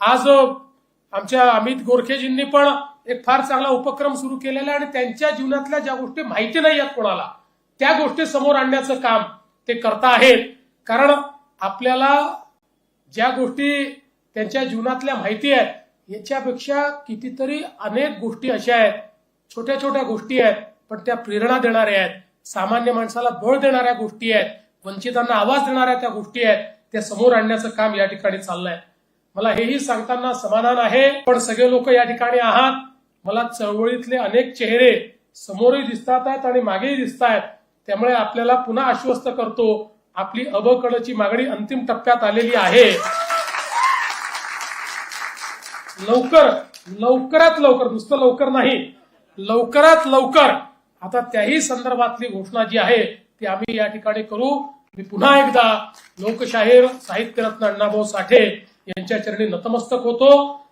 आज आमच्या अमित गोरखेजींनी पण एक फार चांगला उपक्रम सुरू केलेला आहे आणि त्यांच्या जीवनातल्या ज्या गोष्टी माहिती नाही आहेत कोणाला त्या गोष्टी समोर आणण्याचं काम ते करता आहेत. कारण आपल्याला ज्या गोष्टी त्यांच्या जीवनातल्या माहिती आहेत याच्यापेक्षा कितीतरी अनेक गोष्टी अशा आहेत छोट्या छोट्या गोष्टी आहेत पण त्या प्रेरणा देणाऱ्या आहेत. सामान्य माणसाला बळ देणाऱ्या गोष्टी आहेत वंचितांना आवाज देणाऱ्या त्या गोष्टी आहेत त्या समोर आणण्याचं काम या ठिकाणी चाललंय. मला हेही सांगताना समाधान आहे. पण सगळे लोक या ठिकाणी आहात. मला चळवळीतले अनेक चेहरे समोरही दिसतात आहेत आणि मागेही दिसत आहेत त्यामुळे आपल्याला पुन्हा आश्वस्त करतो आपली अबकडची मागणी अंतिम टप्प्यात आलेली आहे. लवकर लवकरात लवकर नुसतं लवकर नाही लवकरात लवकर. आता त्याही संदर्भातली घोषणा जी आहे ती आम्ही या ठिकाणी करू. मी पुन्हा एकदा लोकशाहीर साहित्यरत्न अण्णाभाऊ साठे यांच्या चरणी नतमस्तक होतो.